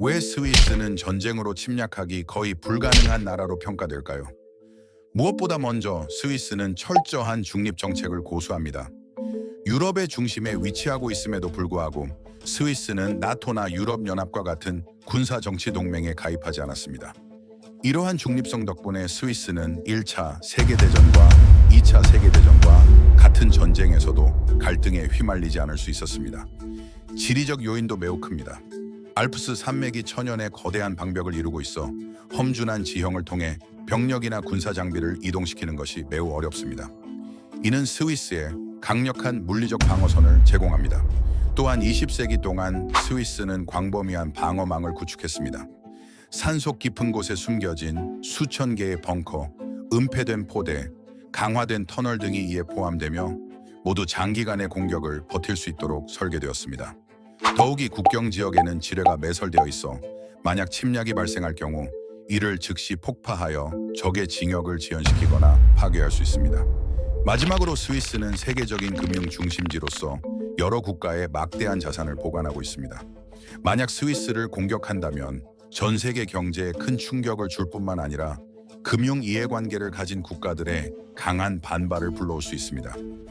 왜 스위스는 전쟁으로 침략하기 거의 불가능한 나라로 평가될까요? 무엇보다 먼저 스위스는 철저한 중립 정책을 고수합니다. 유럽의 중심에 위치하고 있음에도 불구하고 스위스는 나토나 유럽연합과 같은 군사 정치 동맹에 가입하지 않았습니다. 이러한 중립성 덕분에 스위스는 1차 세계대전과 2차 세계대전과 같은 전쟁에서도 갈등에 휘말리지 않을 수 있었습니다. 지리적 요인도 매우 큽니다. 알프스 산맥이 천연의 거대한 방벽을 이루고 있어 험준한 지형을 통해 병력이나 군사 장비를 이동시키는 것이 매우 어렵습니다. 이는 스위스에 강력한 물리적 방어선을 제공합니다. 또한 20세기 동안 스위스는 광범위한 방어망을 구축했습니다. 산속 깊은 곳에 숨겨진 수천 개의 벙커, 은폐된 포대, 강화된 터널 등이 이에 포함되며 모두 장기간의 공격을 버틸 수 있도록 설계되었습니다. 더욱이 국경 지역에는 지뢰가 매설되어 있어 만약 침략이 발생할 경우 이를 즉시 폭파하여 적의 징역을 지연시키거나 파괴할 수 있습니다. 마지막으로 스위스는 세계적인 금융 중심지로서 여러 국가의 막대한 자산을 보관하고 있습니다. 만약 스위스를 공격한다면 전 세계 경제에 큰 충격을 줄 뿐만 아니라 금융 이해관계를 가진 국가들의 강한 반발을 불러올 수 있습니다.